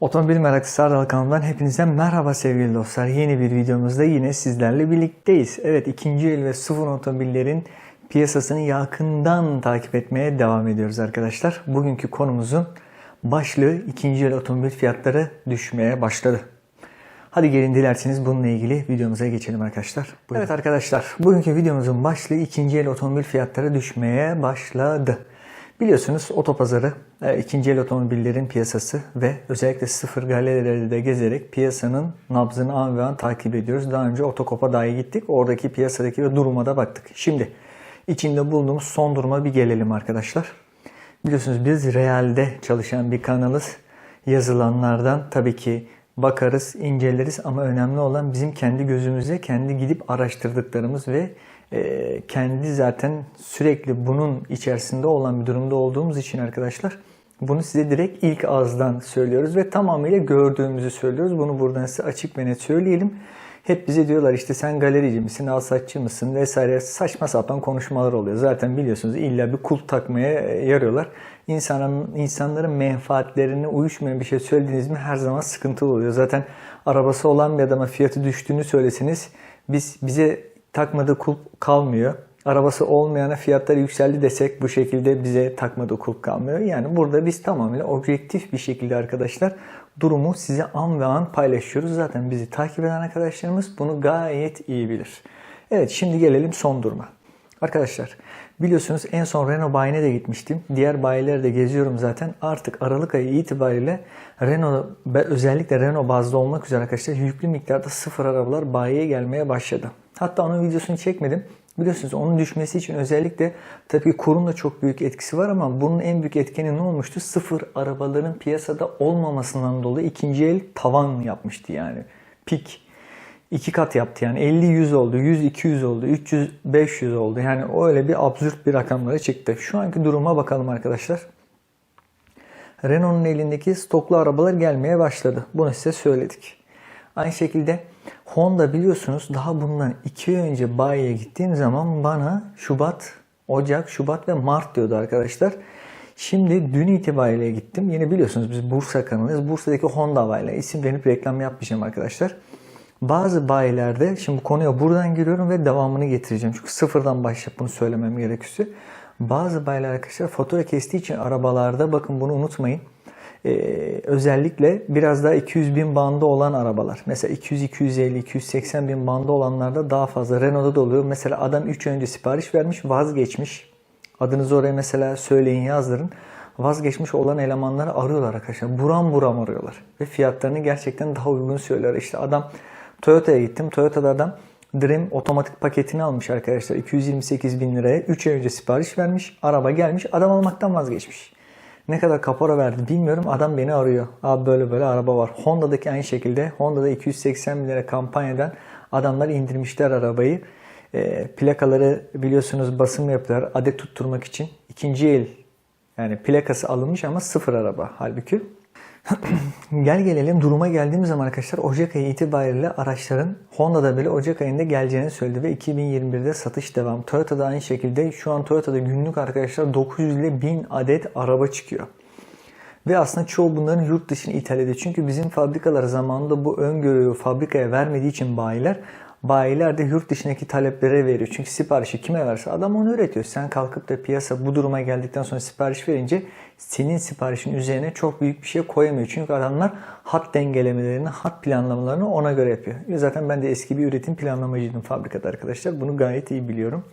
Otomobil meraklısı Ardal kanalından hepinize merhaba sevgili dostlar. Yeni bir videomuzda yine sizlerle birlikteyiz. Evet ikinci el ve sıfır otomobillerin piyasasını yakından takip etmeye devam ediyoruz arkadaşlar. Bugünkü konumuzun başlığı ikinci el otomobil fiyatları düşmeye başladı. Hadi gelin dilerseniz bununla ilgili videomuza geçelim arkadaşlar. Buyurun. Evet arkadaşlar bugünkü videomuzun başlığı ikinci el otomobil fiyatları düşmeye başladı. Biliyorsunuz otopazarı, e, ikinci el otomobillerin piyasası ve özellikle sıfır galerilerde de gezerek piyasanın nabzını an ve an takip ediyoruz. Daha önce otokop'a dahi gittik. Oradaki piyasadaki ve duruma da baktık. Şimdi içinde bulunduğumuz son duruma bir gelelim arkadaşlar. Biliyorsunuz biz realde çalışan bir kanalız. Yazılanlardan tabii ki bakarız, inceleriz ama önemli olan bizim kendi gözümüze kendi gidip araştırdıklarımız ve kendi zaten sürekli bunun içerisinde olan bir durumda olduğumuz için arkadaşlar bunu size direkt ilk ağızdan söylüyoruz ve tamamıyla gördüğümüzü söylüyoruz. Bunu buradan size açık ve net söyleyelim. Hep bize diyorlar işte sen galerici misin, alsatçı mısın vesaire saçma sapan konuşmalar oluyor. Zaten biliyorsunuz illa bir kulp takmaya yarıyorlar. İnsanın, insanların menfaatlerine uyuşmayan bir şey söylediğiniz mi her zaman sıkıntılı oluyor. Zaten arabası olan bir adama fiyatı düştüğünü söyleseniz biz bize takmadığı kulp kalmıyor. Arabası olmayana fiyatları yükseldi desek bu şekilde bize takmadığı kulp kalmıyor. Yani burada biz tamamıyla objektif bir şekilde arkadaşlar durumu size an ve an paylaşıyoruz. Zaten bizi takip eden arkadaşlarımız bunu gayet iyi bilir. Evet şimdi gelelim son duruma. Arkadaşlar biliyorsunuz en son Renault bayine de gitmiştim. Diğer bayileri de geziyorum zaten. Artık Aralık ayı itibariyle Renault özellikle Renault bazlı olmak üzere arkadaşlar yüklü miktarda sıfır arabalar bayiye gelmeye başladı. Hatta onun videosunu çekmedim. Biliyorsunuz onun düşmesi için özellikle tabii kurun da çok büyük etkisi var ama bunun en büyük etkeni ne olmuştu? Sıfır arabaların piyasada olmamasından dolayı ikinci el tavan yapmıştı yani. Pik. İki kat yaptı yani 50-100 oldu, 100-200 oldu, 300-500 oldu. Yani öyle bir absürt bir rakamlara çıktı. Şu anki duruma bakalım arkadaşlar. Renault'un elindeki stoklu arabalar gelmeye başladı. Bunu size söyledik. Aynı şekilde Honda biliyorsunuz daha bundan 2 ay önce bayiye gittiğim zaman bana Şubat, Ocak, Şubat ve Mart diyordu arkadaşlar. Şimdi dün itibariyle gittim. Yine biliyorsunuz biz Bursa kanalıyız. Bursa'daki Honda bayiyle isim verip reklam yapmayacağım arkadaşlar. Bazı bayilerde şimdi konuya buradan giriyorum ve devamını getireceğim. Çünkü sıfırdan başlayıp bunu söylemem gerekirse. Bazı bayiler arkadaşlar fatura kestiği için arabalarda bakın bunu unutmayın ee, özellikle biraz daha 200 bin bandı olan arabalar. Mesela 200, 250, 280 bin bandı olanlarda daha fazla. Renault'da da oluyor. Mesela adam 3 önce sipariş vermiş, vazgeçmiş. Adınızı oraya mesela söyleyin, yazdırın. Vazgeçmiş olan elemanları arıyorlar arkadaşlar. Buram buram arıyorlar. Ve fiyatlarını gerçekten daha uygun söylüyorlar. İşte adam Toyota'ya gittim. Toyota'da adam Dream otomatik paketini almış arkadaşlar. 228 bin liraya 3 ay önce sipariş vermiş. Araba gelmiş. Adam almaktan vazgeçmiş. Ne kadar kapora verdi bilmiyorum. Adam beni arıyor. Abi böyle böyle araba var. Honda'daki aynı şekilde. Honda'da 280 bin lira kampanyadan adamlar indirmişler arabayı. E, plakaları biliyorsunuz basım yapıyorlar adet tutturmak için. İkinci el yani plakası alınmış ama sıfır araba halbuki. Gel gelelim duruma geldiğimiz zaman arkadaşlar Ocak ayı itibariyle araçların Honda'da bile Ocak ayında geleceğini söyledi ve 2021'de satış devam. Toyota'da aynı şekilde şu an Toyota'da günlük arkadaşlar 900 ile 1000 adet araba çıkıyor. Ve aslında çoğu bunların yurt dışına ithal ediyor. Çünkü bizim fabrikalar zamanında bu öngörüyü fabrikaya vermediği için bayiler bayiler de yurt dışındaki taleplere veriyor. Çünkü siparişi kime verse adam onu üretiyor. Sen kalkıp da piyasa bu duruma geldikten sonra sipariş verince senin siparişin üzerine çok büyük bir şey koyamıyor. Çünkü adamlar hat dengelemelerini, hat planlamalarını ona göre yapıyor. Zaten ben de eski bir üretim planlamacıydım fabrikada arkadaşlar. Bunu gayet iyi biliyorum.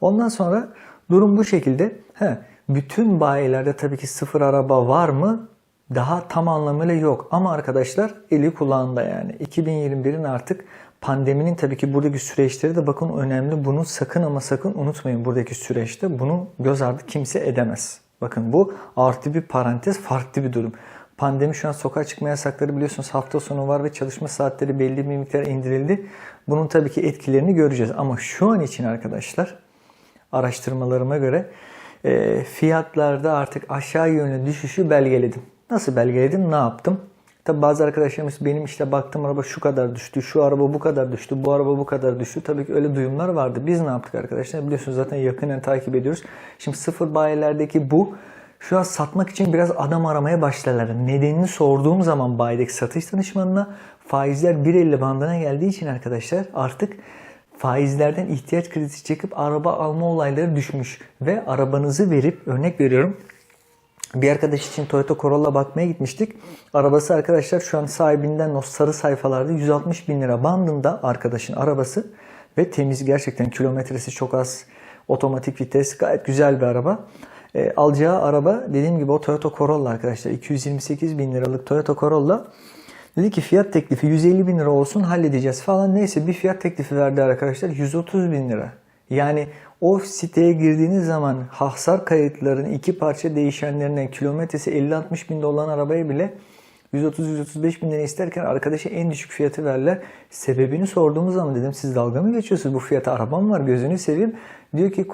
Ondan sonra durum bu şekilde. He, bütün bayilerde tabii ki sıfır araba var mı? Daha tam anlamıyla yok. Ama arkadaşlar eli kulağında yani. 2021'in artık pandeminin tabii ki buradaki süreçleri de bakın önemli. Bunu sakın ama sakın unutmayın buradaki süreçte. Bunu göz ardı kimse edemez. Bakın bu artı bir parantez farklı bir durum. Pandemi şu an sokağa çıkma yasakları biliyorsunuz hafta sonu var ve çalışma saatleri belli bir miktar indirildi. Bunun tabii ki etkilerini göreceğiz. Ama şu an için arkadaşlar araştırmalarıma göre e, fiyatlarda artık aşağı yönlü düşüşü belgeledim. Nasıl belgeledim? Ne yaptım? Tabi bazı arkadaşlarımız benim işte baktım araba şu kadar düştü, şu araba bu kadar düştü, bu araba bu kadar düştü. Tabii ki öyle duyumlar vardı. Biz ne yaptık arkadaşlar? Biliyorsunuz zaten yakından takip ediyoruz. Şimdi sıfır bayilerdeki bu Şu an satmak için biraz adam aramaya başlarlar. Nedenini sorduğum zaman bayideki satış danışmanına faizler 1.50 bandına geldiği için arkadaşlar artık faizlerden ihtiyaç kredisi çekip araba alma olayları düşmüş. Ve arabanızı verip örnek veriyorum bir arkadaş için Toyota Corolla bakmaya gitmiştik. Arabası arkadaşlar şu an sahibinden o sarı sayfalarda 160 bin lira bandında arkadaşın arabası. Ve temiz gerçekten kilometresi çok az. Otomatik vites gayet güzel bir araba. E, alacağı araba dediğim gibi o Toyota Corolla arkadaşlar. 228 bin liralık Toyota Corolla. Dedi ki fiyat teklifi 150 bin lira olsun halledeceğiz falan. Neyse bir fiyat teklifi verdi arkadaşlar 130 bin lira. Yani o siteye girdiğiniz zaman hasar kayıtlarının iki parça değişenlerinden kilometresi 50-60 binde olan arabaya bile 130-135 bin lira isterken arkadaşa en düşük fiyatı verler. Sebebini sorduğumuz zaman dedim siz dalga mı geçiyorsunuz? Bu fiyata arabam var gözünü seveyim. Diyor ki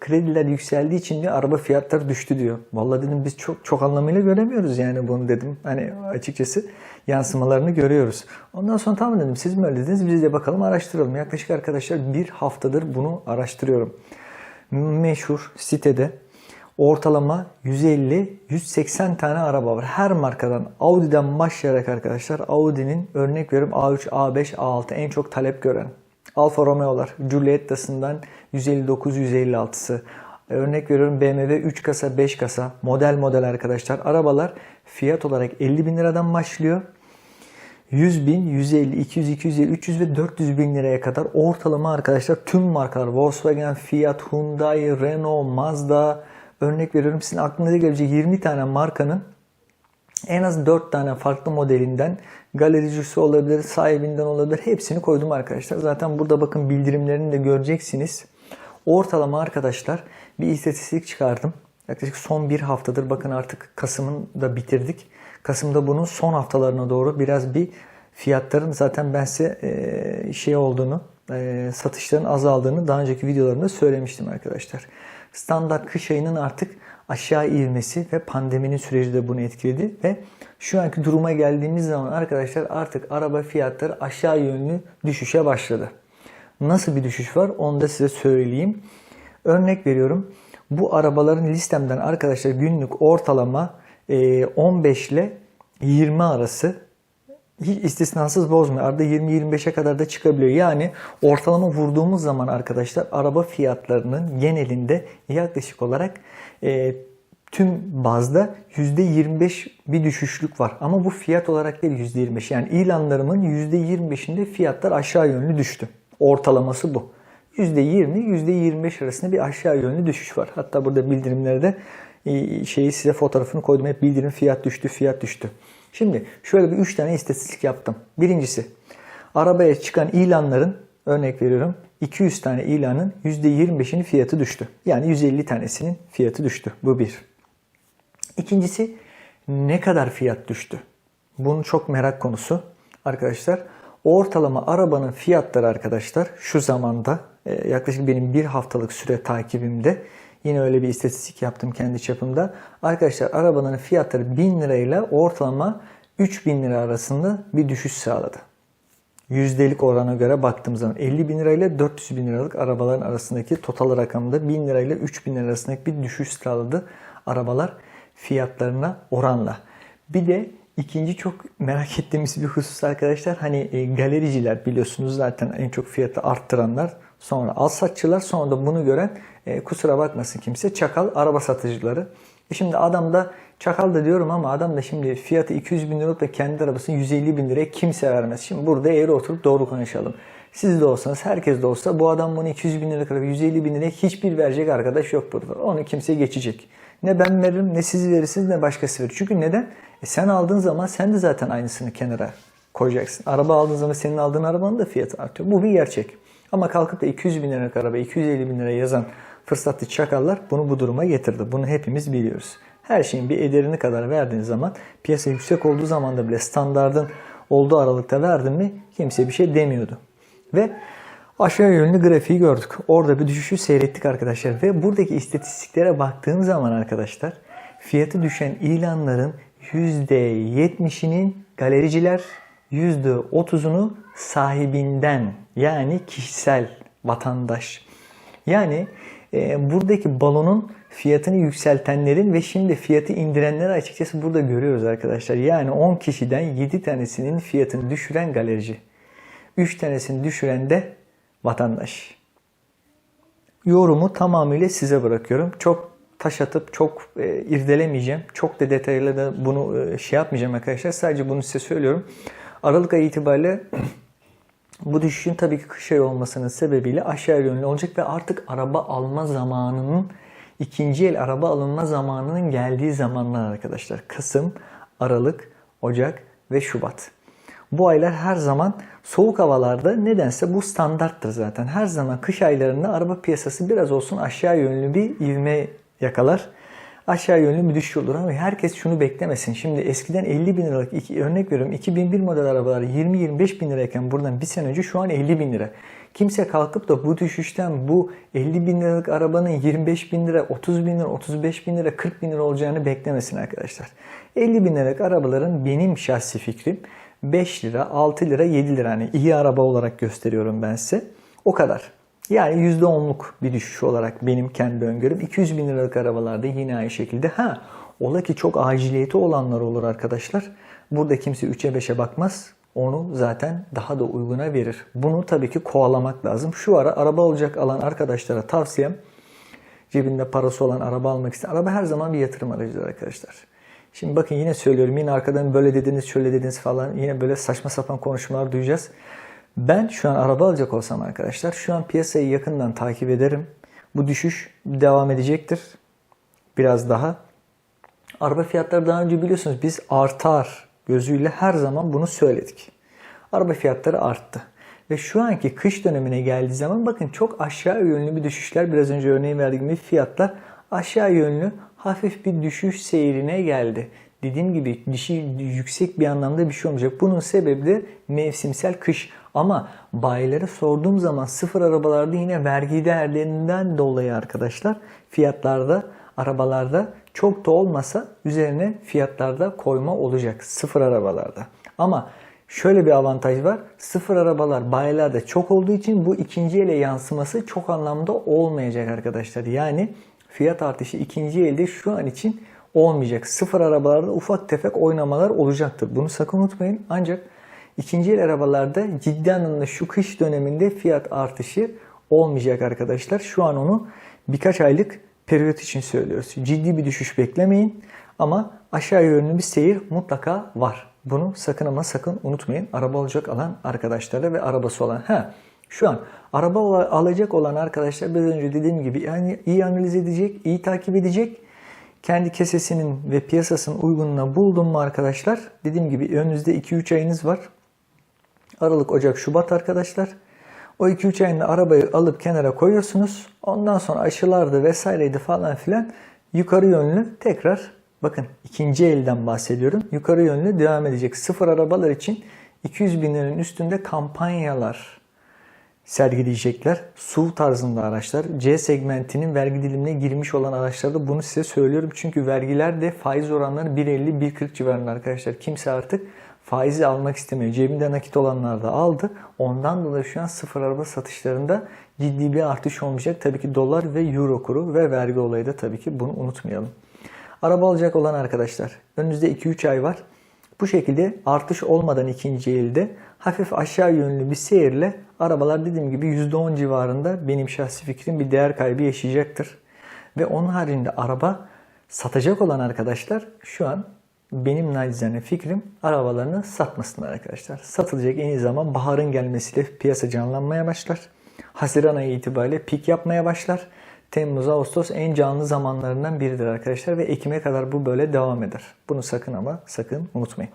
krediler yükseldiği için diyor araba fiyatları düştü diyor. Vallahi dedim biz çok çok anlamıyla göremiyoruz yani bunu dedim. Hani açıkçası yansımalarını görüyoruz. Ondan sonra tamam dedim siz mi öyle dediniz biz de bakalım araştıralım. Yaklaşık arkadaşlar bir haftadır bunu araştırıyorum. Meşhur sitede ortalama 150-180 tane araba var. Her markadan Audi'den başlayarak arkadaşlar Audi'nin örnek veriyorum A3, A5, A6 en çok talep gören. Alfa Romeo'lar, Giulietta'sından 159-156'sı. Örnek veriyorum BMW 3 kasa, 5 kasa, model model arkadaşlar. Arabalar fiyat olarak 50 bin liradan başlıyor. 100 bin, 150, 200, 250, 300 ve 400 bin liraya kadar ortalama arkadaşlar tüm markalar Volkswagen, Fiat, Hyundai, Renault, Mazda örnek veriyorum sizin aklınıza gelecek 20 tane markanın en az 4 tane farklı modelinden galericisi olabilir, sahibinden olabilir. Hepsini koydum arkadaşlar. Zaten burada bakın bildirimlerini de göreceksiniz. Ortalama arkadaşlar bir istatistik çıkardım. Yaklaşık son bir haftadır bakın artık Kasım'ın da bitirdik. Kasım'da bunun son haftalarına doğru biraz bir fiyatların zaten ben size e, şey olduğunu, e, satışların azaldığını daha önceki videolarımda söylemiştim arkadaşlar. Standart kış ayının artık aşağı ivmesi ve pandeminin süreci de bunu etkiledi ve şu anki duruma geldiğimiz zaman arkadaşlar artık araba fiyatları aşağı yönlü düşüşe başladı. Nasıl bir düşüş var onu da size söyleyeyim. Örnek veriyorum. Bu arabaların listemden arkadaşlar günlük ortalama 15 ile 20 arası hiç istisnasız bozmuyor. Arada 20-25'e kadar da çıkabiliyor. Yani ortalama vurduğumuz zaman arkadaşlar araba fiyatlarının genelinde yaklaşık olarak e, tüm bazda %25 bir düşüşlük var. Ama bu fiyat olarak değil %25. Yani ilanlarımın %25'inde fiyatlar aşağı yönlü düştü. Ortalaması bu. %20-%25 arasında bir aşağı yönlü düşüş var. Hatta burada bildirimlerde şeyi size fotoğrafını koydum. Hep bildirim fiyat düştü, fiyat düştü. Şimdi şöyle bir 3 tane istatistik yaptım. Birincisi arabaya çıkan ilanların örnek veriyorum 200 tane ilanın %25'inin fiyatı düştü. Yani 150 tanesinin fiyatı düştü. Bu bir. İkincisi ne kadar fiyat düştü? Bunun çok merak konusu arkadaşlar. Ortalama arabanın fiyatları arkadaşlar şu zamanda e, yaklaşık benim bir haftalık süre takibimde yine öyle bir istatistik yaptım kendi çapımda. Arkadaşlar arabanın fiyatları 1000 lirayla ortalama 3000 lira arasında bir düşüş sağladı. Yüzdelik orana göre baktığım zaman 50 bin lirayla 400 bin liralık arabaların arasındaki total rakamda 1000 lirayla 3000 lira arasındaki bir düşüş sağladı arabalar fiyatlarına oranla. Bir de ikinci çok merak ettiğimiz bir husus arkadaşlar hani e, galericiler biliyorsunuz zaten en çok fiyatı arttıranlar sonra al satçılar sonra da bunu gören e, kusura bakmasın kimse çakal araba satıcıları. E şimdi adam da çakal da diyorum ama adam da şimdi fiyatı 200 bin lira da kendi arabasını 150 bin liraya kimse vermez. Şimdi burada eğri oturup doğru konuşalım. Siz de olsanız herkes de olsa bu adam bunu 200 bin lira kadar 150 bin liraya hiçbir verecek arkadaş yok burada. Onu kimse geçecek. Ne ben veririm ne siz verirsiniz ne başkası verir. Çünkü neden? E sen aldığın zaman sen de zaten aynısını kenara koyacaksın. Araba aldığın zaman senin aldığın arabanın da fiyatı artıyor. Bu bir gerçek. Ama kalkıp da 200 bin liralık araba 250 bin lira yazan fırsatlı çakallar bunu bu duruma getirdi. Bunu hepimiz biliyoruz. Her şeyin bir ederini kadar verdiğin zaman piyasa yüksek olduğu zaman da bile standardın olduğu aralıkta verdin mi kimse bir şey demiyordu. Ve aşağı yönlü grafiği gördük. Orada bir düşüşü seyrettik arkadaşlar. Ve buradaki istatistiklere baktığım zaman arkadaşlar fiyatı düşen ilanların %70'inin galericiler, %30'unu sahibinden yani kişisel vatandaş. Yani e, buradaki balonun fiyatını yükseltenlerin ve şimdi fiyatı indirenleri açıkçası burada görüyoruz arkadaşlar. Yani 10 kişiden 7 tanesinin fiyatını düşüren galerici. 3 tanesini düşüren de vatandaş. Yorumu tamamıyla size bırakıyorum. Çok taş atıp çok e, irdelemeyeceğim. Çok da detaylı da bunu e, şey yapmayacağım arkadaşlar. Sadece bunu size söylüyorum. Aralık ayı itibariyle bu düşüşün tabii ki ayı olmasının sebebiyle aşağı yönlü olacak ve artık araba alma zamanının ikinci el araba alınma zamanının geldiği zamanlar arkadaşlar. Kasım, Aralık, Ocak ve Şubat. Bu aylar her zaman soğuk havalarda nedense bu standarttır zaten. Her zaman kış aylarında araba piyasası biraz olsun aşağı yönlü bir ivme yakalar. Aşağı yönlü bir düşüş olur ama herkes şunu beklemesin. Şimdi eskiden 50 bin liralık, iki, örnek veriyorum 2001 model arabalar 20-25 bin lirayken buradan bir sene önce şu an 50 bin lira. Kimse kalkıp da bu düşüşten bu 50 bin liralık arabanın 25 bin lira, 30 bin lira, 35 bin lira, 40 bin lira olacağını beklemesin arkadaşlar. 50 bin liralık arabaların benim şahsi fikrim 5 lira, 6 lira, 7 lira. Hani iyi araba olarak gösteriyorum ben size. O kadar. Yani %10'luk bir düşüş olarak benim kendi öngörüm. 200 bin liralık arabalarda yine aynı şekilde. Ha ola ki çok aciliyeti olanlar olur arkadaşlar. Burada kimse 3'e 5'e bakmaz. Onu zaten daha da uyguna verir. Bunu tabii ki kovalamak lazım. Şu ara araba olacak alan arkadaşlara tavsiyem cebinde parası olan araba almak isteyen araba her zaman bir yatırım aracıdır arkadaşlar. Şimdi bakın yine söylüyorum yine arkadan böyle dediniz şöyle dediniz falan yine böyle saçma sapan konuşmalar duyacağız. Ben şu an araba alacak olsam arkadaşlar şu an piyasayı yakından takip ederim. Bu düşüş devam edecektir. Biraz daha. Araba fiyatları daha önce biliyorsunuz biz artar gözüyle her zaman bunu söyledik. Araba fiyatları arttı. Ve şu anki kış dönemine geldiği zaman bakın çok aşağı yönlü bir düşüşler biraz önce örneğin verdiğim gibi fiyatlar aşağı yönlü hafif bir düşüş seyrine geldi. Dediğim gibi dişi yüksek bir anlamda bir şey olmayacak. Bunun sebebi de mevsimsel kış. Ama bayilere sorduğum zaman sıfır arabalarda yine vergi değerlerinden dolayı arkadaşlar fiyatlarda arabalarda çok da olmasa üzerine fiyatlarda koyma olacak sıfır arabalarda. Ama şöyle bir avantaj var. Sıfır arabalar bayilerde çok olduğu için bu ikinci ele yansıması çok anlamda olmayacak arkadaşlar. Yani fiyat artışı ikinci elde şu an için olmayacak. Sıfır arabalarda ufak tefek oynamalar olacaktır. Bunu sakın unutmayın. Ancak ikinci el arabalarda ciddi anlamda şu kış döneminde fiyat artışı olmayacak arkadaşlar. Şu an onu birkaç aylık periyot için söylüyoruz. Ciddi bir düşüş beklemeyin ama aşağı yönlü bir seyir mutlaka var. Bunu sakın ama sakın unutmayın. Araba alacak alan arkadaşlara ve arabası olan. Ha, şu an araba alacak olan arkadaşlar biraz önce dediğim gibi yani iyi analiz edecek, iyi takip edecek. Kendi kesesinin ve piyasasının uygunluğuna buldum mu arkadaşlar? Dediğim gibi önünüzde 2-3 ayınız var. Aralık, Ocak, Şubat arkadaşlar. O 2-3 ayında arabayı alıp kenara koyuyorsunuz. Ondan sonra aşılardı vesaireydi falan filan yukarı yönlü tekrar bakın ikinci elden bahsediyorum. Yukarı yönlü devam edecek. Sıfır arabalar için 200 bin liranın üstünde kampanyalar sergileyecekler. SUV tarzında araçlar. C segmentinin vergi dilimine girmiş olan araçlarda bunu size söylüyorum. Çünkü vergiler de faiz oranları 1.50-1.40 civarında arkadaşlar. Kimse artık faizi almak istemiyor. Cebinde nakit olanlar da aldı. Ondan dolayı şu an sıfır araba satışlarında ciddi bir artış olmayacak. Tabii ki dolar ve euro kuru ve vergi olayı da tabii ki bunu unutmayalım. Araba alacak olan arkadaşlar önünüzde 2-3 ay var. Bu şekilde artış olmadan ikinci elde hafif aşağı yönlü bir seyirle arabalar dediğim gibi %10 civarında benim şahsi fikrim bir değer kaybı yaşayacaktır. Ve onun haricinde araba satacak olan arkadaşlar şu an benim nacizane fikrim arabalarını satmasınlar arkadaşlar. Satılacak en iyi zaman baharın gelmesiyle piyasa canlanmaya başlar. Haziran ayı itibariyle pik yapmaya başlar. Temmuz, Ağustos en canlı zamanlarından biridir arkadaşlar ve Ekim'e kadar bu böyle devam eder. Bunu sakın ama sakın unutmayın.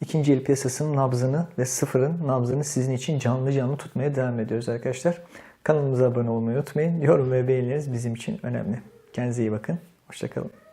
İkinci el piyasasının nabzını ve sıfırın nabzını sizin için canlı canlı tutmaya devam ediyoruz arkadaşlar. Kanalımıza abone olmayı unutmayın. Yorum ve beğenileriniz bizim için önemli. Kendinize iyi bakın. Hoşçakalın.